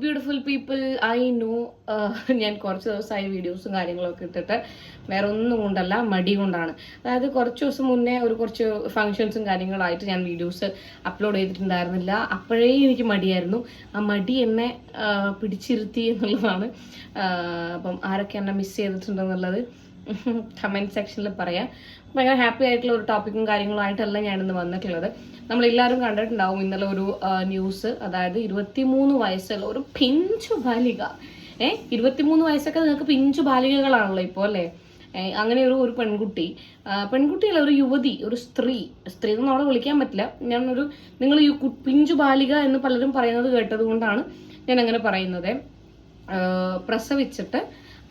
Beautiful people I know ഞാൻ കുറച്ച് ദിവസമായി വീഡിയോസും കാര്യങ്ങളൊക്കെ ഇട്ടിട്ട് വേറെ ഒന്നും കൊണ്ടല്ല മടി കൊണ്ടാണ്. അതായത് കുറച്ച് ദിവസം മുന്നേ ഒരു കുറച്ച് ഫങ്ഷൻസും കാര്യങ്ങളായിട്ട് ഞാൻ വീഡിയോസ് അപ്ലോഡ് ചെയ്തിട്ടുണ്ടായിരുന്നില്ല. അപ്പോഴേ എനിക്ക് മടിയായിരുന്നു. ആ മടി എന്നെ ആ, പിടിച്ചിരുത്തി എന്നുള്ളതാണ് അപ്പം ആരൊക്കെ എന്നെ മിസ് ചെയ്തിട്ടുണ്ടെന്നുള്ളത് കമന്റ് സെക്ഷനിൽ പറയാം. ഭയങ്കര ഹാപ്പി ആയിട്ടുള്ള ഒരു ടോപ്പിക്കും കാര്യങ്ങളുമായിട്ടല്ല ഞാനിന്ന് വന്നിട്ടുള്ളത്. നമ്മളെല്ലാവരും കണ്ടിട്ടുണ്ടാവും ഇന്നലെ ഒരു ന്യൂസ് അതായത് ഇരുപത്തിമൂന്ന് വയസ്സുള്ള ഒരു പിഞ്ചു ബാലിക. ഏ ഇരുപത്തിമൂന്ന് വയസ്സൊക്കെ നിങ്ങൾക്ക് പിഞ്ചു ബാലികകളാണല്ലോ ഇപ്പോൾ അല്ലേ? അങ്ങനെ ഒരു ഒരു പെൺകുട്ടി. പെൺകുട്ടിയല്ല ഒരു യുവതി ഒരു സ്ത്രീ. സ്ത്രീ എന്ന് അവിടെ വിളിക്കാൻ പറ്റില്ല. ഞാനൊരു നിങ്ങൾ ഈ പിഞ്ചു ബാലിക എന്ന് പലരും പറയുന്നത് കേട്ടത് കൊണ്ടാണ് ഞാൻ അങ്ങനെ പറയുന്നത് പ്രസവിച്ചിട്ട്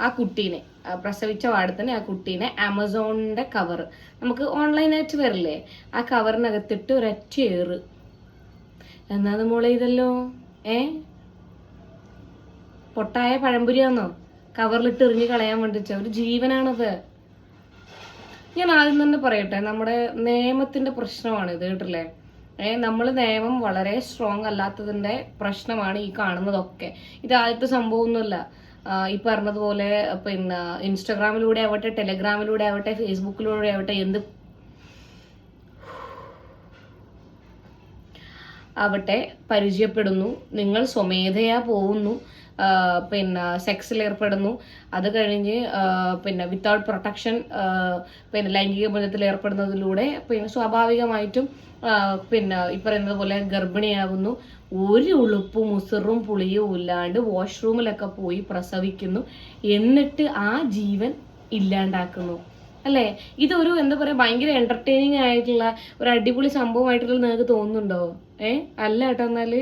ആ കുട്ടീനെ. പ്രസവിച്ച പാടത്തിന് ആ കുട്ടീനെ ആമസോണിന്റെ കവർ നമുക്ക് ഓൺലൈനായിട്ട് വരില്ലേ? ആ കവറിനകത്തിട്ട് ഒരൊറ്റ ഏറ്. എന്നാ മോളെ ഇതല്ലോ? ഏ? പൊട്ടായ പഴംപുരിയാന്നോ? കവറിലിട്ട് എറിഞ്ഞ് കളയാൻ വേണ്ടിച്ച ഒരു ജീവനാണത്. ഞാൻ ആദ്യം തന്നെ പറയട്ടെ നമ്മുടെ നിയമത്തിന്റെ പ്രശ്നമാണ് ഇത് കേട്ടില്ലേ? ഏഹ് നമ്മൾ നിയമം വളരെ സ്ട്രോങ് അല്ലാത്തതിന്റെ പ്രശ്നമാണ് ഈ കാണുന്നതൊക്കെ. ഇത് ആദ്യത്തെ സംഭവമൊന്നുമല്ല. ഈ പറഞ്ഞതുപോലെ പിന്നെ ഇൻസ്റ്റാഗ്രാമിലൂടെ ആവട്ടെ ടെലഗ്രാമിലൂടെ ആവട്ടെ ഫേസ്ബുക്കിലൂടെ ആവട്ടെ എന്ത് ആവട്ടെ പരിചയപ്പെടുന്നു. നിങ്ങൾ സ്വമേധയാ പോകുന്നു. പിന്നെ സെക്സിൽ ഏർപ്പെടുന്നു. അത് കഴിഞ്ഞ് പിന്നെ വിത്തൗട്ട് പ്രൊട്ടക്ഷൻ പിന്നെ ലൈംഗിക ബന്ധത്തിൽ ഏർപ്പെടുന്നതിലൂടെ പിന്നെ സ്വാഭാവികമായിട്ടും പിന്നെ ഈ പറയുന്നത് പോലെ ഗർഭിണിയാകുന്നു. ഒരു ഉളുപ്പും മുസറും പുളിയും ഇല്ലാണ്ട് വാഷ്റൂമിലൊക്കെ പോയി പ്രസവിക്കുന്നു. എന്നിട്ട് ആ ജീവൻ ഇല്ലാണ്ടാക്കുന്നു. അല്ലേ? ഇതൊരു എന്താ പറയാ ഭയങ്കര എന്റർടൈനിങ് ആയിട്ടുള്ള ഒരു അടിപൊളി സംഭവമായിട്ടുള്ള നിങ്ങൾക്ക് തോന്നുന്നുണ്ടോ? ഏ? അല്ല കേട്ടോ എന്നാൽ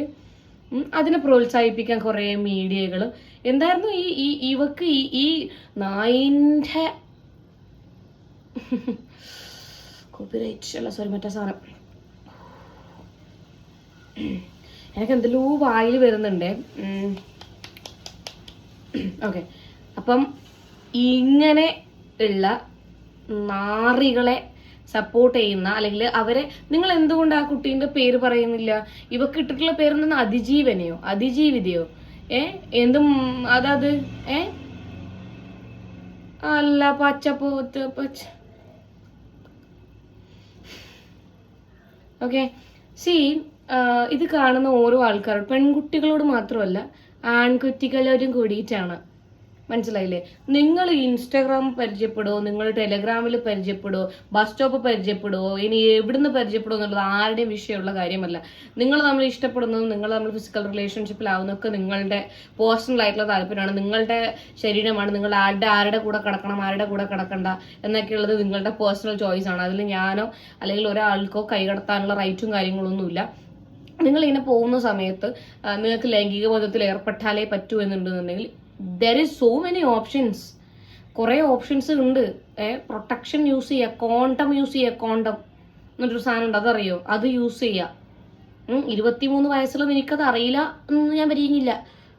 അതിനെ പ്രോത്സാഹിപ്പിക്കാൻ കുറേ മീഡിയകൾ എന്തായിരുന്നു ഈ ഈ ഇവക്ക് ഈ ഈ നായിന്റെ കോപ്പിറൈറ്റ് അല്ല സോറി മറ്റേ സാധനം. എനിക്ക് എന്തെല്ലോ വായിൽ വരുന്നുണ്ട്. ഓക്കെ അപ്പം ഇങ്ങനെ ഉള്ള നാറികളെ സപ്പോർട്ട് ചെയ്യുന്ന അല്ലെങ്കിൽ അവരെ നിങ്ങൾ എന്തുകൊണ്ട് ആ കുട്ടീന്റെ പേര് പറയുന്നില്ല? ഇവക്ക് ഇട്ടിട്ടുള്ള പേര് എന്താണ് അതിജീവനയോ? അതിജീവിതയോ? ഏ? എന്തും അതത്? ഏ? അല്ല പച്ചപ്പോത്ത് പച്ച. ഓക്കെ സി ഇത് കാണുന്ന ഓരോ ആൾക്കാരും പെൺകുട്ടികളോട് മാത്രമല്ല ആൺകുട്ടികളോടും കൂടിയിട്ടാണ്. മനസ്സിലായില്ലേ? നിങ്ങൾ ഇൻസ്റ്റാഗ്രാം പരിചയപ്പെടുമോ നിങ്ങൾ ടെലഗ്രാമിൽ പരിചയപ്പെടുമോ ബസ് സ്റ്റോപ്പ് പരിചയപ്പെടുമോ ഇനി എവിടുന്ന് പരിചയപ്പെടുമോ എന്നുള്ളത് ആരുടെയും വിഷയമുള്ള കാര്യമല്ല. നിങ്ങൾ നമ്മൾ ഇഷ്ടപ്പെടുന്നതും നിങ്ങൾ നമ്മൾ ഫിസിക്കൽ റിലേഷൻഷിപ്പിലാവുന്നതൊക്കെ നിങ്ങളുടെ പേഴ്സണൽ ആയിട്ടുള്ള താല്പര്യമാണ്. നിങ്ങളുടെ ശരീരമാണ്. നിങ്ങൾ ആരുടെ ആരുടെ കൂടെ കിടക്കണം ആരുടെ കൂടെ കിടക്കണ്ട എന്നൊക്കെയുള്ളത് നിങ്ങളുടെ പേഴ്സണൽ ചോയ്സ് ആണ്. അതിൽ ഞാനോ അല്ലെങ്കിൽ ഒരാൾക്കോ കൈകടത്താനുള്ള റൈറ്റും കാര്യങ്ങളൊന്നുമില്ല. നിങ്ങൾ ഇങ്ങനെ പോകുന്ന സമയത്ത് നിങ്ങൾക്ക് ലൈംഗിക ബന്ധത്തിൽ ഏർപ്പെട്ടാലേ പറ്റൂ എന്നുണ്ടെന്നുണ്ടെങ്കിൽ there is so many options കുറേ ഓപ്ഷൻസ് ഉണ്ട്. പ്രൊട്ടക്ഷൻ യൂസ് ചെയ്യുക കോണ്ടം യൂസ് ചെയ്യുക കോണ്ടം എന്നൊരു സാധനം ഉണ്ട്. അതറിയോ? അത് യൂസ് ചെയ്യുക. ഇരുപത്തി ഇരുപത്തിമൂന്ന് വയസ്സുള്ള എനിക്കത് അറിയില്ല എന്ന് ഞാൻ പറയുന്നില്ല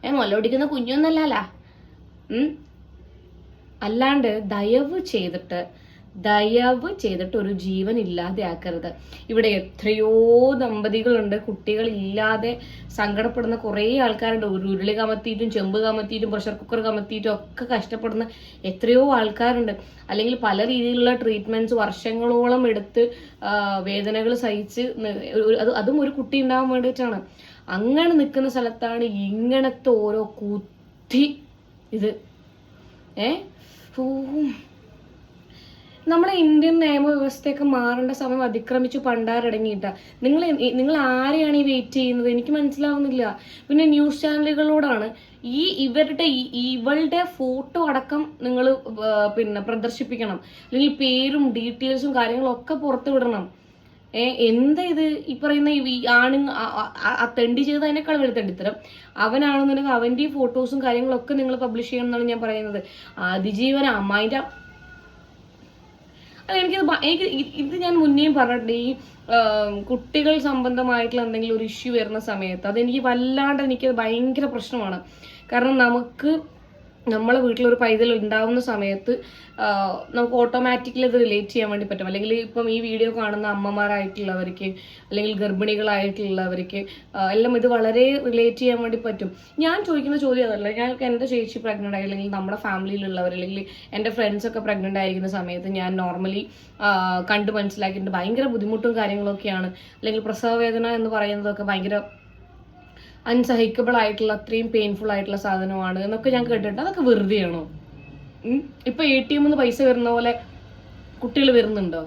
ഏ മുലപിടിക്കുന്ന കുഞ്ഞൊന്നല്ല അല്ലാണ്ട് ദയവ് ചെയ്തിട്ട് ദയവ് ചെയ്തിട്ട് ഒരു ജീവൻ ഇല്ലാതെയാക്കരുത് ഇവിടെ എത്രയോ ദമ്പതികളുണ്ട്. കുട്ടികൾ ഇല്ലാതെ സങ്കടപ്പെടുന്ന കുറേ ആൾക്കാരുണ്ട്. ഒരു ഉരുളി കമത്തിയിട്ടും ചെമ്പ് കമത്തിയിട്ടും പ്രഷർ കുക്കർ കമത്തിയിട്ടും ഒക്കെ കഷ്ടപ്പെടുന്ന എത്രയോ ആൾക്കാരുണ്ട്. അല്ലെങ്കിൽ പല രീതിയിലുള്ള ട്രീറ്റ്മെന്റ്സ് വർഷങ്ങളോളം എടുത്ത് വേദനകൾ സഹിച്ച് അത് അതും ഒരു കുട്ടി ഉണ്ടാവാൻ വേണ്ടിയിട്ടാണ്. അങ്ങനെ നിൽക്കുന്ന സ്ഥലത്താണ് ഇങ്ങനത്തെ ഓരോ കുത്തി ഇത്. ഏ. നമ്മുടെ ഇന്ത്യൻ നിയമവ്യവസ്ഥയൊക്കെ മാറേണ്ട സമയം അതിക്രമിച്ചു പണ്ടാരടങ്ങിയിട്ട നിങ്ങൾ നിങ്ങൾ ആരെയാണ് ഈ വെയിറ്റ് ചെയ്യുന്നത്? എനിക്ക് മനസ്സിലാവുന്നില്ല. പിന്നെ ന്യൂസ് ചാനലുകളോടാണ് ഈ ഇവരുടെ ഇവളുടെ ഫോട്ടോ അടക്കം നിങ്ങൾ പിന്നെ പ്രദർശിപ്പിക്കണം. അല്ലെങ്കിൽ പേരും ഡീറ്റെയിൽസും കാര്യങ്ങളും ഒക്കെ പുറത്തു വിടണം ഏ എന്താ ഇത്? ഈ പറയുന്ന ഈ ഈ ആണ് ആ- തെണ്ടി ചെയ്ത് അതിനേക്കാൾ വലിയ തെണ്ടിത്തരം. അവനാണെന്നുണ്ടെങ്കിൽ അവന്റെ ഈ ഫോട്ടോസും കാര്യങ്ങളൊക്കെ നിങ്ങൾ പബ്ലിഷ് ചെയ്യണം എന്നാണ് ഞാൻ പറയുന്നത്. അതിജീവന അമ്മായിന്റെ അല്ല എനിക്കിത് എനിക്ക് ഇത് ഞാൻ മുന്നേയും പറഞ്ഞിട്ടുണ്ട്. ഈ കുട്ടികൾ സംബന്ധമായിട്ടുള്ള എന്തെങ്കിലും ഒരു ഇഷ്യൂ വരുന്ന സമയത്ത് അതെനിക്ക് വല്ലാണ്ട് എനിക്കത് ഭയങ്കര പ്രശ്നമാണ്. കാരണം നമുക്ക് നമ്മളെ വീട്ടിലൊരു പൈതൽ ഉണ്ടാവുന്ന സമയത്ത് നമുക്ക് ഓട്ടോമാറ്റിക്കലി അത് റിലേറ്റ് ചെയ്യാൻ വേണ്ടി പറ്റും. അല്ലെങ്കിൽ ഇപ്പം ഈ വീഡിയോ കാണുന്ന അമ്മമാരായിട്ടുള്ളവർക്ക് അല്ലെങ്കിൽ ഗർഭിണികളായിട്ടുള്ളവർക്ക് എല്ലാം ഇത് വളരെ റിലേറ്റ് ചെയ്യാൻ വേണ്ടി പറ്റും. ഞാൻ ചോദിക്കുന്ന ചോദ്യം അതല്ല. ഞാൻ എന്റെ ചേച്ചി പ്രഗ്നന്റ് ആയി അല്ലെങ്കിൽ നമ്മുടെ ഫാമിലിയിലുള്ളവർ അല്ലെങ്കിൽ എന്റെ ഫ്രണ്ട്സൊക്കെ പ്രഗ്നന്റ് ആയിരിക്കുന്ന സമയത്ത് ഞാൻ നോർമലി കണ്ട് മനസ്സിലാക്കിയിട്ടുണ്ട്. ഭയങ്കര ബുദ്ധിമുട്ടും കാര്യങ്ങളൊക്കെയാണ്. അല്ലെങ്കിൽ പ്രസവ വേദന എന്ന് പറയുന്നതൊക്കെ ഭയങ്കര അൺസഹിക്കബിൾ ആയിട്ടുള്ള അത്രയും പെയിൻഫുൾ ആയിട്ടുള്ള സാധനമാണ് എന്നൊക്കെ ഞാൻ കേട്ടിട്ടുണ്ട്. അതൊക്കെ വെറുതെയാണോ ആണോ? ഇപ്പൊ എ ടി എമ്മിന്ന് പൈസ വരുന്ന പോലെ കുട്ടികൾ വരുന്നുണ്ടോ?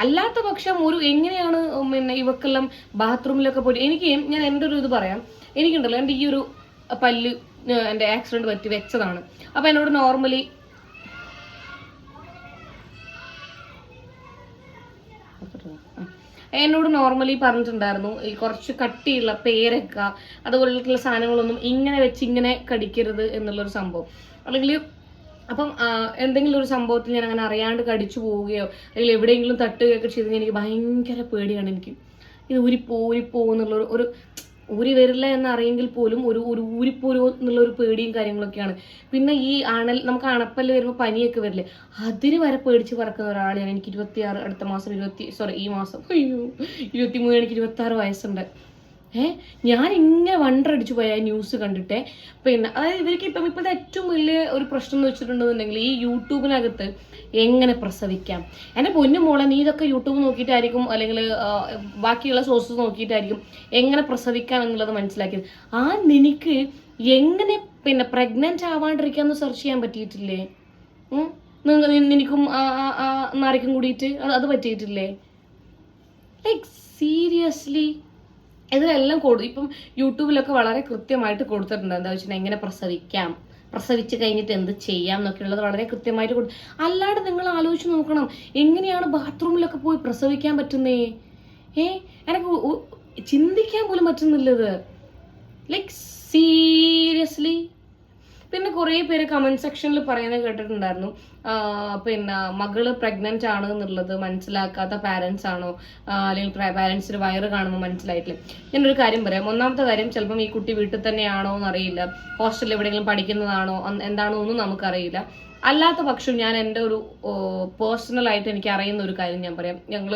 അല്ലാത്ത പക്ഷം ഒരു എങ്ങനെയാണ് പിന്നെ ഇവക്കെല്ലാം ബാത്റൂമിലൊക്കെ പോയിട്ട് എനിക്ക് ഞാൻ എന്റെ ഒരു ഇത് പറയാം. എനിക്കുണ്ടല്ലോ എന്റെ ഈ ഒരു പല്ല് എന്റെ ആക്സിഡന്റ് പറ്റി വെച്ചതാണ്. അപ്പൊ എന്നോട് നോർമലി എന്നോട് നോർമലി പറഞ്ഞിട്ടുണ്ടായിരുന്നു ഈ കുറച്ച് കട്ടിയുള്ള പേരക്ക അതുപോലുള്ള സാധനങ്ങളൊന്നും ഇങ്ങനെ വെച്ച് ഇങ്ങനെ കടിക്കരുത് എന്നുള്ളൊരു സംഭവം. അല്ലെങ്കിൽ അപ്പം എന്തെങ്കിലും ഒരു സംഭവത്തിൽ ഞാൻ അങ്ങനെ അറിയാണ്ട് കടിച്ചു പോവുകയോ അല്ലെങ്കിൽ എവിടെയെങ്കിലും തട്ടുകയൊക്കെ ചെയ്ത് കഴിഞ്ഞാൽ എനിക്ക് ഭയങ്കര പേടിയാണ് എനിക്ക്. ഇത് ഊരിപ്പോ ഊരിപ്പോ എന്നുള്ളൊരു ഒരു ഊരി വരില്ല എന്ന് അറിയെങ്കിൽ പോലും ഒരു ഒരു ഊരിപ്പോരോ എന്നുള്ള ഒരു പേടിയും കാര്യങ്ങളൊക്കെയാണ്. പിന്നെ ഈ അണൽ നമുക്ക് അണപ്പല്ല് വരുമ്പോൾ പനിയൊക്കെ വരില്ലേ? അതിന് വരെ പേടിച്ച് പറക്കുന്ന ഒരാളെയാണ് എനിക്ക് ഇരുപത്തിയാറ് അടുത്ത മാസം ഇരുപത്തി സോറി ഈ മാസം അയ്യോ ഇരുപത്തി മൂന്ന് എനിക്ക് ഇരുപത്തി വയസ്സുണ്ട്. ഏ? ഞാൻ ഇങ്ങനെ വണ്ടറടിച്ചു പോയ ന്യൂസ് കണ്ടിട്ടേ. പിന്നെ അതായത് ഇവർക്ക് ഇപ്പം ഇപ്പോഴത്തെ ഏറ്റവും വലിയ ഒരു പ്രശ്നം എന്ന് വെച്ചിട്ടുണ്ടെന്നുണ്ടെങ്കിൽ ഈ യൂട്യൂബിനകത്ത് എങ്ങനെ പ്രസവിക്കാം? എന്റെ പൊന്നു മോളെ നീ ഇതൊക്കെ യൂട്യൂബ് നോക്കിയിട്ടായിരിക്കും അല്ലെങ്കിൽ ബാക്കിയുള്ള സോഴ്സസ് നോക്കിയിട്ടായിരിക്കും എങ്ങനെ പ്രസവിക്കാം എന്നുള്ളത് മനസ്സിലാക്കിയത്. ആ നിനക്ക് എങ്ങനെ പിന്നെ പ്രഗ്നന്റ് ആവാണ്ടിരിക്കാന്ന് സെർച്ച് ചെയ്യാൻ പറ്റിയിട്ടില്ലേ? നിനക്കും ആ കൂടിയിട്ട് അത് പറ്റിയിട്ടില്ലേ? ലൈക്ക് സീരിയസ്ലി ഇതിലെല്ലാം കൊടു ഇപ്പം യൂട്യൂബിലൊക്കെ വളരെ കൃത്യമായിട്ട് കൊടുത്തിട്ടുണ്ട്. എന്താ വെച്ചാൽ എങ്ങനെ പ്രസവിക്കാം പ്രസവിച്ച് കഴിഞ്ഞിട്ട് എന്ത് ചെയ്യാം എന്നൊക്കെയുള്ളത് വളരെ കൃത്യമായിട്ട് കൊടു അല്ലാണ്ട് നിങ്ങൾ ആലോചിച്ച് നോക്കണം എങ്ങനെയാണ് ബാത്റൂമിലൊക്കെ പോയി പ്രസവിക്കാൻ പറ്റുന്നേ? ഏ എനിക്ക് ചിന്തിക്കാൻ പോലും പറ്റുന്നില്ലത് ലൈക്ക് സീരിയസ്ലി പിന്നെ കുറേ പേര് കമന്റ് സെക്ഷനിൽ പറയുന്നത് കേട്ടിട്ടുണ്ടായിരുന്നു. പിന്നെ മകൾ പ്രഗ്നന്റ് ആണ് എന്നുള്ളത് മനസ്സിലാക്കാത്ത പാരന്റ്സ് ആണോ? അല്ലെങ്കിൽ പാരന്റ്സിന് വയറ് കാണുമ്പോൾ മനസ്സിലായിട്ടില്ല. ഞാനൊരു കാര്യം പറയാം. ഒന്നാമത്തെ കാര്യം ചിലപ്പം ഈ കുട്ടി വീട്ടിൽ തന്നെയാണോ എന്നറിയില്ല. ഹോസ്റ്റലിൽ എവിടെയെങ്കിലും പഠിക്കുന്നതാണോ? എന്താണോ ഒന്നും നമുക്കറിയില്ല. അല്ലാത്ത പക്ഷം ഞാൻ എന്റെ ഒരു പേഴ്സണലായിട്ട് എനിക്ക് അറിയുന്ന ഒരു കാര്യം ഞാൻ പറയാം. ഞങ്ങൾ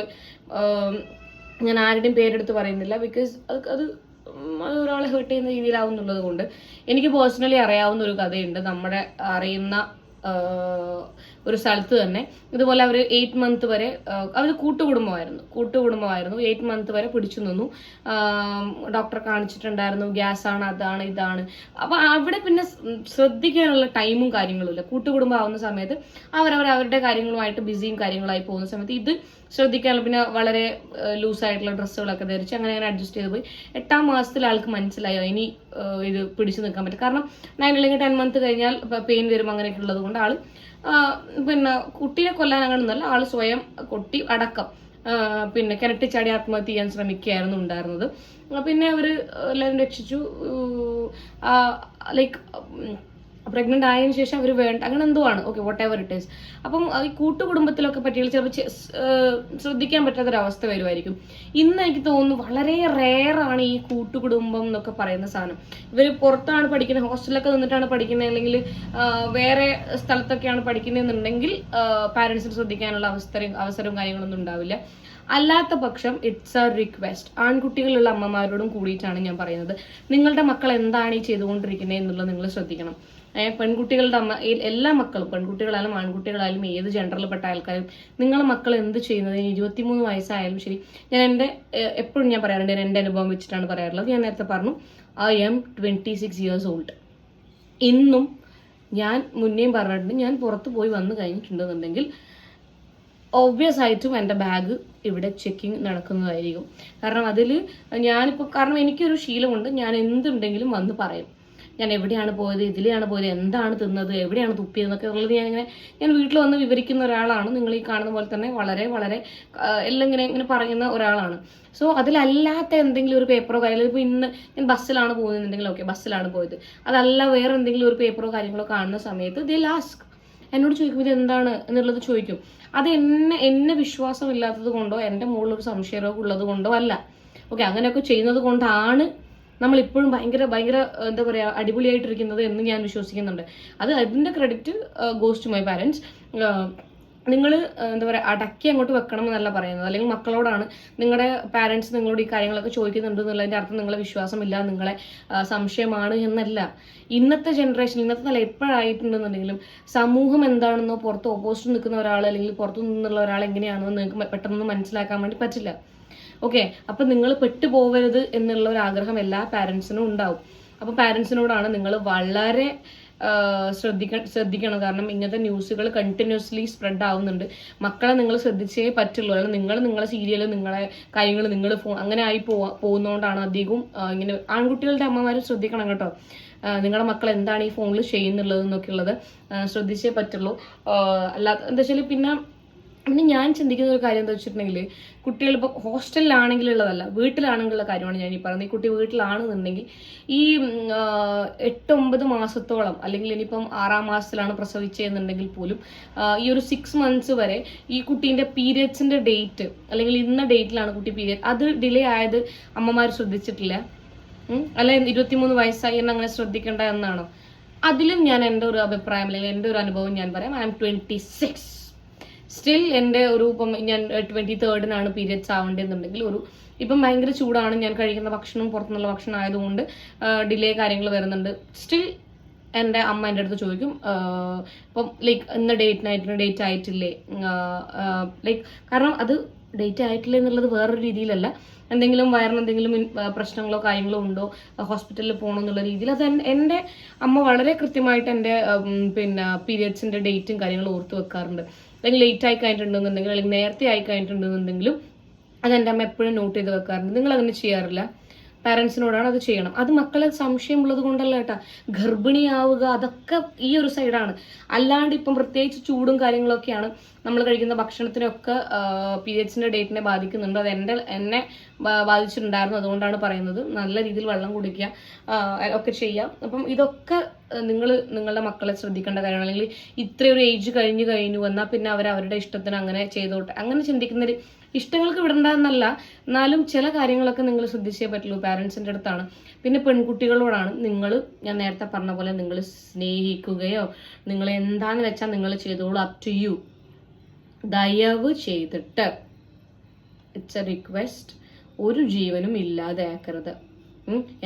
ഞാൻ ആരുടെയും പേരെടുത്ത് പറയുന്നില്ല. ബിക്കോസ് അത് അത് ഒരാളെ ഹേർട്ട് ചെയ്യുന്ന രീതിയിലാവുന്നുള്ളത് കൊണ്ട് എനിക്ക് പേഴ്സണലി അറിയാവുന്ന ഒരു കഥയുണ്ട്. നമ്മുടെ അറിയുന്ന ഒരു സ്ഥലത്ത് തന്നെ. ഇതുപോലെ അവർ എയ്റ്റ് മന്ത് വരെ അവർ കൂട്ടുകുടുംബമായിരുന്നു. കൂട്ടുകുടുംബമായിരുന്നു. എയ്റ്റ് മന്ത് വരെ പിടിച്ചു നിന്നു. ഡോക്ടറെ കാണിച്ചിട്ടുണ്ടായിരുന്നു ഗ്യാസ് ആണ് അതാണ് ഇതാണ്. അപ്പൊ അവിടെ പിന്നെ ശ്രദ്ധിക്കാനുള്ള ടൈമും കാര്യങ്ങളും ഇല്ല. കൂട്ടുകുടുംബം ആവുന്ന സമയത്ത് അവരവർ അവരുടെ കാര്യങ്ങളുമായിട്ട് ബിസിയും കാര്യങ്ങളായി പോകുന്ന സമയത്ത് ഇത് ശ്രദ്ധിക്കാനുള്ള പിന്നെ വളരെ ലൂസായിട്ടുള്ള ഡ്രസ്സുകളൊക്കെ ധരിച്ച് അങ്ങനെ അങ്ങനെ അഡ്ജസ്റ്റ് ചെയ്ത് പോയി. എട്ടാം മാസത്തിൽ ആൾക്ക് മനസ്സിലായോ. ഇനി ഇത് പിടിച്ചു നിൽക്കാൻ പറ്റും. കാരണം നയൻ അല്ലെങ്കിൽ ടെൻ മന്ത് കഴിഞ്ഞാൽ പെയിൻ വരും അങ്ങനെയൊക്കെ ഉള്ളത് കൊണ്ട് ആൾ പിന്നെ കുട്ടിയെ കൊല്ലാൻ അങ്ങനെ ഒന്നല്ല ആൾ സ്വയം കൊട്ടി അടക്കം പിന്നെ കിണറ്റിച്ചാടി ആത്മഹത്യ ചെയ്യാൻ ശ്രമിക്കുകയായിരുന്നു ഉണ്ടായിരുന്നത്. പിന്നെ അവർ എല്ലാവരും രക്ഷിച്ചു. ലൈക്ക് പ്രഗ്നന്റ് ആയതിനു ശേഷം അവർ വേണ്ട അങ്ങനെ എന്തോ ആണ് okay whatever it is അപ്പം ഈ കൂട്ടുകുടുംബത്തിലൊക്കെ പറ്റിയാൽ ചിലപ്പോൾ ശ്രദ്ധിക്കാൻ പറ്റാത്തൊരവസ്ഥ വരുമായിരിക്കും. ഇന്ന് എനിക്ക് തോന്നുന്നു വളരെ റെയറാണ് ഈ കൂട്ടുകുടുംബം എന്നൊക്കെ പറയുന്ന സാധനം. ഇവർ പുറത്താണ് പഠിക്കുന്നത് ഹോസ്റ്റലിലൊക്കെ നിന്നിട്ടാണ് പഠിക്കുന്നത് അല്ലെങ്കിൽ വേറെ സ്ഥലത്തൊക്കെയാണ് പഠിക്കുന്നതെന്നുണ്ടെങ്കിൽ പാരൻസിന് ശ്രദ്ധിക്കാനുള്ള അവസരം അവസരവും കാര്യങ്ങളൊന്നും ഉണ്ടാവില്ല. അല്ലാത്ത പക്ഷം ഇറ്റ്സ് എ റിക്വസ്റ്റ് ആൺകുട്ടികളുള്ള അമ്മമാരോടും കൂടിയിട്ടാണ് ഞാൻ പറയുന്നത്. നിങ്ങളുടെ മക്കൾ എന്താണ് ഈ ചെയ്തുകൊണ്ടിരിക്കുന്നത് എന്നുള്ളത് നിങ്ങൾ ശ്രദ്ധിക്കണം. പെൺകുട്ടികളുടെ അമ്മ എല്ലാ മക്കളും പെൺകുട്ടികളായാലും ആൺകുട്ടികളായാലും ഏത് ജെൻഡറിൽ പെട്ട ആൾക്കാരും നിങ്ങളെ മക്കൾ എന്ത് ചെയ്യുന്നത്? ഇരുപത്തിമൂന്ന് വയസ്സായാലും ശരി. ഞാൻ എന്റെ എപ്പോഴും ഞാൻ പറയാറുണ്ട് ഞാൻ എന്റെ അനുഭവം വെച്ചിട്ടാണ് പറയാറുള്ളത്. ഞാൻ നേരത്തെ പറഞ്ഞു I'm twenty six years old ഇന്നും ഞാൻ മുന്നേയും പറഞ്ഞിട്ടുണ്ട് ഞാൻ പുറത്ത് പോയി വന്നു കഴിഞ്ഞിട്ടുണ്ടെന്നുണ്ടെങ്കിൽ ഒബ്വിയസ് ആയിട്ടും എന്റെ ബാഗ് ഇവിടെ ചെക്കിങ് നടക്കുന്നതായിരിക്കും. കാരണം അതിൽ ഞാനിപ്പോൾ കാരണം എനിക്കൊരു ശീലമുണ്ട് ഞാൻ എന്തുണ്ടെങ്കിലും വന്ന് പറയും. ഞാൻ എവിടെയാണ് പോയത് ഇതിലെയാണ് പോയത് എന്താണ് തിന്നത് എവിടെയാണ് തുപ്പിയത് എന്നൊക്കെ ഉള്ളത് ഞാൻ ഇങ്ങനെ ഞാൻ വീട്ടിൽ വന്ന് വിവരിക്കുന്ന ഒരാളാണ്. നിങ്ങൾ ഈ കാണുന്ന പോലെ തന്നെ വളരെ വളരെ എല്ലാം ഇങ്ങനെ ഇങ്ങനെ പറയുന്ന ഒരാളാണ്. സോ അതിലല്ലാത്ത എന്തെങ്കിലും ഒരു പേപ്പറോ കാര്യങ്ങളോ ഇപ്പോൾ ഇന്ന് ഞാൻ ബസ്സിലാണ് പോകുന്നുണ്ടെങ്കിൽ ഓക്കെ ബസ്സിലാണ് പോയത്. അതല്ല വേറെ എന്തെങ്കിലും ഒരു പേപ്പറോ കാര്യങ്ങളോ കാണുന്ന സമയത്ത് ദേ ലാസ്ക് എന്നോട് ചോദിക്കും ഇത് എന്താണ് എന്നുള്ളത് ചോദിക്കും. അത് എന്നെ എന്നെ വിശ്വാസമില്ലാത്തത് കൊണ്ടോ എന്റെ ഒരു സംശയരോഗം ഉള്ളത് കൊണ്ടോ അല്ല. ഓക്കെ അങ്ങനെയൊക്കെ ചെയ്യുന്നത് കൊണ്ടാണ് നമ്മൾ ഇപ്പോഴും ഭയങ്കര ഭയങ്കര എന്താ പറയുക അടിപൊളിയായിട്ടിരിക്കുന്നത് എന്ന് ഞാൻ വിശ്വസിക്കുന്നുണ്ട്. അത് അതിന്റെ credit goes to my parents നിങ്ങൾ എന്താ പറയുക അടക്കി അങ്ങോട്ട് വെക്കണം എന്നല്ല പറയുന്നത്. അല്ലെങ്കിൽ മക്കളോടാണ് നിങ്ങളുടെ പാരൻസ് നിങ്ങളോട് ഈ കാര്യങ്ങളൊക്കെ ചോദിക്കുന്നുണ്ട് എന്നുള്ളതിന്റെ അർത്ഥം നിങ്ങളെ വിശ്വാസമില്ല നിങ്ങളെ സംശയമാണ് എന്നല്ല. ഇന്നത്തെ ജനറേഷൻ ഇന്നത്തെ തല എപ്പോഴായിട്ടുണ്ടെന്നുണ്ടെങ്കിലും സമൂഹം എന്താണെന്നോ പുറത്ത് ഓപ്പോസിറ്റ് നിൽക്കുന്ന ഒരാൾ അല്ലെങ്കിൽ പുറത്തു നിന്നുള്ള ഒരാൾ എങ്ങനെയാണെന്ന് നിങ്ങൾക്ക് പെട്ടെന്ന് മനസ്സിലാക്കാൻ വേണ്ടി പറ്റില്ല. ഓക്കെ അപ്പം നിങ്ങൾ പെട്ടുപോകരുത് എന്നുള്ള ഒരു ആഗ്രഹം എല്ലാ പാരൻസിനും ഉണ്ടാവും. അപ്പോൾ പാരൻസിനോടാണ് നിങ്ങൾ വളരെ ശ്രദ്ധിക്ക ശ്രദ്ധിക്കണം. കാരണം ഇങ്ങനത്തെ ന്യൂസുകൾ കണ്ടിന്യൂസ്ലി സ്പ്രെഡ് ആവുന്നുണ്ട്. മക്കളെ നിങ്ങൾ ശ്രദ്ധിച്ചേ പറ്റുള്ളൂ. അല്ലെങ്കിൽ നിങ്ങൾ നിങ്ങളെ സീരിയൽ നിങ്ങളെ കാര്യങ്ങൾ നിങ്ങൾ ഫോൺ അങ്ങനെ ആയി പോവാ പോകുന്നതുകൊണ്ടാണ് അധികവും ഇങ്ങനെ ആൺകുട്ടികളുടെ അമ്മമാരും ശ്രദ്ധിക്കണം കേട്ടോ. നിങ്ങളുടെ മക്കൾ എന്താണ് ഈ ഫോണിൽ ചെയ്യുന്നുള്ളത് എന്നൊക്കെ ഉള്ളത് ശ്രദ്ധിച്ചേ പറ്റുള്ളൂ. അല്ലാതെ എന്താ വെച്ചാൽ പിന്നെ പിന്നെ ഞാൻ ചിന്തിക്കുന്ന ഒരു കാര്യം എന്താ വെച്ചിട്ടുണ്ടെങ്കിൽ കുട്ടികൾ ഇപ്പോൾ ഹോസ്റ്റലിലാണെങ്കിലുള്ളതല്ല വീട്ടിലാണെങ്കിലുള്ള കാര്യമാണ് ഞാൻ ഈ പറയുന്നത്. ഈ കുട്ടി വീട്ടിലാണെന്നുണ്ടെങ്കിൽ ഈ എട്ട് ഒമ്പത് മാസത്തോളം അല്ലെങ്കിൽ ഇനിയിപ്പം ആറാം മാസത്തിലാണ് പ്രസവിച്ചതെന്നുണ്ടെങ്കിൽ പോലും ഈ ഒരു സിക്സ് മന്ത്സ് വരെ ഈ കുട്ടീന്റെ പീരിയഡ്സിന്റെ ഡേറ്റ് അല്ലെങ്കിൽ ഇന്ന ഡേറ്റിലാണ് കുട്ടി പീരിയഡ് അത് ഡിലേ ആയത് അമ്മമാർ ശ്രദ്ധിച്ചിട്ടില്ല? അല്ല ഇരുപത്തിമൂന്ന് വയസ്സായി എന്ന് അങ്ങനെ ശ്രദ്ധിക്കേണ്ട എന്നാണോ? അതിലും ഞാൻ എന്റെ ഒരു അഭിപ്രായം അല്ലെങ്കിൽ എന്റെ ഒരു അനുഭവം ഞാൻ പറയാം. I am twenty six still എന്റെ ഒരു ഇപ്പം ഞാൻ ട്വന്റി തേർഡിനാണ് പീരിയഡ്സ് ആവേണ്ടതെന്നുണ്ടെങ്കിൽ ഒരു ഇപ്പം ഭയങ്കര ചൂടാണ് ഞാൻ കഴിക്കുന്ന ഭക്ഷണം പുറത്തുനിന്നുള്ള ഭക്ഷണം ആയതുകൊണ്ട് ഡിലേ കാര്യങ്ങൾ വരുന്നുണ്ട്. സ്റ്റിൽ എന്റെ അമ്മ എന്റെ അടുത്ത് ചോദിക്കും ഇപ്പം ലൈക്ക് ഇന്ന് ഡേറ്റ് നൈറ്റിന് ഡേറ്റ് ആയിട്ടില്ലേ? ലൈക്ക് കാരണം അത് ഡേറ്റ് ആയിട്ടില്ല എന്നുള്ളത് വേറൊരു രീതിയിലല്ല. എന്തെങ്കിലും വയറിന് എന്തെങ്കിലും പ്രശ്നങ്ങളോ കാര്യങ്ങളോ ഉണ്ടോ? ഹോസ്പിറ്റലിൽ പോകണോ എന്നുള്ള രീതിയിൽ അത് എൻ- എന്റെ അമ്മ വളരെ കൃത്യമായിട്ട് എന്റെ പിന്നെ പീരിയഡ്സിന്റെ ഡേറ്റും കാര്യങ്ങളും ഓർത്ത് വെക്കാറുണ്ട്. അല്ലെങ്കിൽ ലേറ്റ് ആയി കഴിഞ്ഞിട്ടുണ്ടെന്നുണ്ടെങ്കിൽ അല്ലെങ്കിൽ നേരത്തെ ആയി കഴിഞ്ഞിട്ടുണ്ടെന്നുണ്ടെങ്കിലും അത് എന്റെ അമ്മ എപ്പോഴും നോട്ട് ചെയ്ത് വെക്കാറുണ്ട്. നിങ്ങൾ അങ്ങനെ ചെയ്യാറില്ല. പാരൻസിനോടാണ് അത് ചെയ്യണം. അത് മക്കളെ സംശയമുള്ളത് കൊണ്ടല്ല കേട്ടാ. ഗർഭിണിയാവുക അതൊക്കെ ഈ ഒരു സൈഡാണ് അല്ലാണ്ട് ഇപ്പം പ്രത്യേകിച്ച് ചൂടും കാര്യങ്ങളൊക്കെയാണ് നമ്മൾ കഴിക്കുന്ന ഭക്ഷണത്തിനൊക്കെ പീരിയഡ്സിന്റെ ഡേറ്റിനെ ബാധിക്കുന്നുണ്ട്. അത് എന്റെ എന്നെ ബാധിച്ചിട്ടുണ്ടായിരുന്നു. അതുകൊണ്ടാണ് പറയുന്നത്. നല്ല രീതിയിൽ വെള്ളം കുടിക്കുക ഒക്കെ ചെയ്യാം. അപ്പം ഇതൊക്കെ നിങ്ങൾ നിങ്ങളുടെ മക്കളെ ശ്രദ്ധിക്കേണ്ട കാര്യമാണ്. അല്ലെങ്കിൽ ഇത്രയൊരു ഏജ് കഴിഞ്ഞു കഴിഞ്ഞു എന്നാൽ പിന്നെ അവർ അവരുടെ ഇഷ്ടത്തിന് അങ്ങനെ ചെയ്തോട്ടെ. അങ്ങനെ ചിന്തിക്കുന്നൊരു ഇഷ്ടങ്ങൾക്ക് വിടണ്ടെന്നല്ല. എന്നാലും ചില കാര്യങ്ങളൊക്കെ നിങ്ങൾ ശ്രദ്ധിച്ചേ പറ്റുള്ളൂ. പാരൻസിന്റെ അടുത്താണ്. പിന്നെ പെൺകുട്ടികളോടാണ് നിങ്ങൾ ഞാൻ നേരത്തെ പറഞ്ഞ പോലെ നിങ്ങൾ സ്നേഹിക്കുകയോ നിങ്ങൾ എന്താണെന്ന് വെച്ചാൽ നിങ്ങൾ ചെയ്തോളൂ. അപ് ടു യു ദയവ് ചെയ്തിട്ട്. ഇറ്റ്സ് എ റിക്വസ്റ്റ് ഒരു ജീവനും ഇല്ലാതെയാക്കരുത്.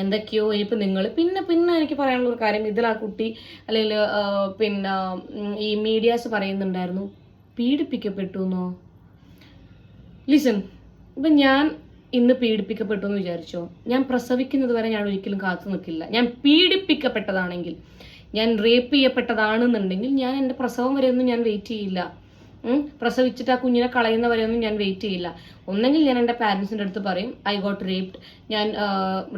എന്തൊക്കെയോ ഇപ്പം നിങ്ങൾ പിന്നെ പിന്നെ എനിക്ക് പറയാനുള്ള ഒരു കാര്യം ഇതിൽ ആ കുട്ടി അല്ലെങ്കിൽ പിന്നെ ഈ മീഡിയാസ് പറയുന്നുണ്ടായിരുന്നു. പീഡിപ്പിക്കപ്പെട്ടു എന്നോ ലിസൺ ഇപ്പം ഞാൻ ഇന്ന് പീഡിപ്പിക്കപ്പെട്ടു എന്ന് വിചാരിച്ചോ? ഞാൻ പ്രസവിക്കുന്നത് വരെ ഞാൻ ഒരിക്കലും കാത്തു നിൽക്കില്ല. ഞാൻ പീഡിപ്പിക്കപ്പെട്ടതാണെങ്കിൽ ഞാൻ റേപ്പ് ചെയ്യപ്പെട്ടതാണെന്നുണ്ടെങ്കിൽ ഞാൻ എന്റെ പ്രസവം വരെയൊന്നും ഞാൻ വെയിറ്റ് ചെയ്യില്ല. പ്രസവിച്ചിട്ട് ആ കുഞ്ഞിനെ കളയുന്ന വരെയൊന്നും ഞാൻ വെയിറ്റ് ചെയ്യില്ല. ഒന്നെങ്കിൽ ഞാൻ എന്റെ പാരൻസിന്റെ അടുത്ത് പറയും ഐ ഗോട്ട് റേപ്ഡ് ഞാൻ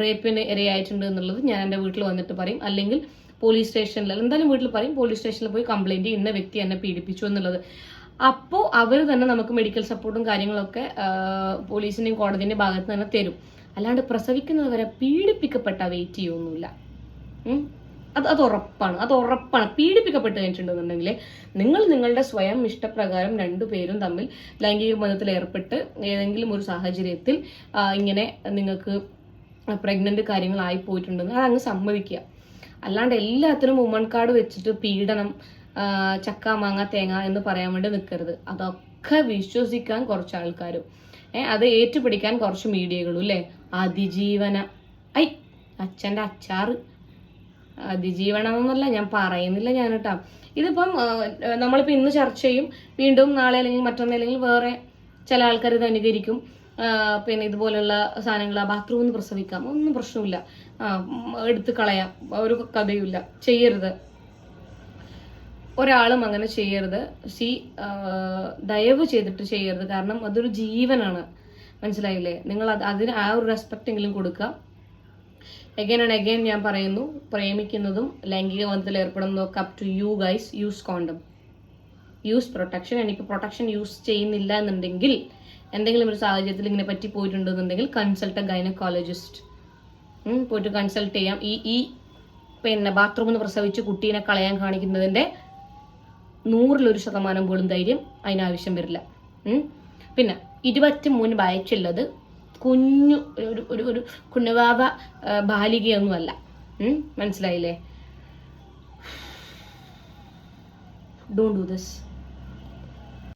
റേപ്പിന് ഇരയായിട്ടുണ്ട് എന്നുള്ളത് ഞാൻ എന്റെ വീട്ടിൽ വന്നിട്ട് പറയും. അല്ലെങ്കിൽ പോലീസ് സ്റ്റേഷനിൽ എന്തായാലും വീട്ടിൽ പറയും പോലീസ് സ്റ്റേഷനിൽ പോയി കംപ്ലൈന്റ് ഇന്ന വ്യക്തി എന്നെ പീഡിപ്പിച്ചു എന്നുള്ളത്. അപ്പോൾ അവർ തന്നെ നമുക്ക് മെഡിക്കൽ സപ്പോർട്ടും കാര്യങ്ങളൊക്കെ പോലീസിന്റെയും കോടതിന്റെയും ഭാഗത്ത് തന്നെ തരും. അല്ലാണ്ട് പ്രസവിക്കുന്നത് വരെ പീഡിപ്പിക്കപ്പെട്ട വെയിറ്റ് ചെയ്യൊന്നുമില്ല. അത് അത് ഉറപ്പാണ്. അത് ഉറപ്പാണ്. പീഡിപ്പിക്കപ്പെട്ട് കഴിഞ്ഞിട്ടുണ്ടെന്നുണ്ടെങ്കിൽ നിങ്ങൾ നിങ്ങളുടെ സ്വയം ഇഷ്ടപ്രകാരം രണ്ടുപേരും തമ്മിൽ ലൈംഗിക ബന്ധത്തിൽ ഏർപ്പെട്ട് ഏതെങ്കിലും ഒരു സാഹചര്യത്തിൽ ഇങ്ങനെ നിങ്ങൾക്ക് പ്രഗ്നന്റ് കാര്യങ്ങളായി പോയിട്ടുണ്ടെന്ന് അതങ്ങ് സമ്മതിക്കുക. അല്ലാണ്ട് എല്ലാത്തിനും വുമൺ കാർഡ് വെച്ചിട്ട് പീഡനം ചക്ക മാങ്ങ തേങ്ങ എന്ന് പറയാൻ വേണ്ടി നിൽക്കരുത് അതൊക്കെ വിശ്വസിക്കാൻ കുറച്ച് ആൾക്കാരും. ഏഹ് അത് ഏറ്റുപിടിക്കാൻ കുറച്ച് മീഡിയകളും അല്ലേ? അതിജീവന ഐ അച്ഛന്റെ അച്ചാറ്. അതിജീവനം എന്നല്ല ഞാൻ പറയുന്നില്ല ഞാൻ കേട്ടാ ഇതിപ്പം നമ്മളിപ്പോൾ ഇന്ന് ചർച്ച ചെയ്യും വീണ്ടും നാളെ അല്ലെങ്കിൽ മറ്റൊന്ന് അല്ലെങ്കിൽ വേറെ ചില ആൾക്കാർ ഇത് അനുകരിക്കും. പിന്നെ ഇതുപോലുള്ള സാധനങ്ങൾ ബാത്റൂമിൽ പ്രസവിക്കാം. ഒന്നും പ്രശ്നമില്ല. എടുത്ത് കളയാം. ഒരു കഥയുമില്ല. ചെയ്യരുത്. ഒരാളും അങ്ങനെ ചെയ്യരുത്. സി ദയവ് ചെയ്തിട്ട് ചെയ്യരുത്. കാരണം അതൊരു ജീവനാണ്. മനസ്സിലായില്ലേ? നിങ്ങൾ അത് അതിന് ആ ഒരു റെസ്പെക്റ്റെങ്കിലും കൊടുക്കുക. എഗൈൻ ആൻഡ് അഗൈൻ ഞാൻ പറയുന്നു പ്രേമിക്കുന്നതും ലൈംഗിക ബന്ധത്തിൽ ഏർപ്പെടുന്നതും ഒക്കെ up to you guys use condom use protection എനിക്കിപ്പോൾ പ്രൊട്ടക്ഷൻ യൂസ് ചെയ്യുന്നില്ല എന്നുണ്ടെങ്കിൽ എന്തെങ്കിലും ഒരു സാഹചര്യത്തിൽ ഇങ്ങനെ പറ്റി പോയിട്ടുണ്ടെന്നുണ്ടെങ്കിൽ കൺസൾട്ട് ഗൈനക്കോളജിസ്റ്റ് പോയിട്ട് കൺസൾട്ട് ചെയ്യാം. ഈ ഈ പിന്നെ ബാത്റൂമിൽ നിന്ന് പ്രസവിച്ച് കുട്ടീനെ കളയാൻ കാണിക്കുന്നതിന്റെ നൂറിലൊരു ശതമാനം പോലും ധൈര്യം അതിനാവശ്യം വരില്ല. പിന്നെ ഇരുപത്തി മൂന്ന് വയസ്സുള്ളത് കുഞ്ഞു ഒരു ഒരു ഒരു കുഞ്ഞവാവ ബാലികയൊന്നുമല്ല? മനസ്സിലായില്ലേ ഡോണ്ട് ഡു ദിസ്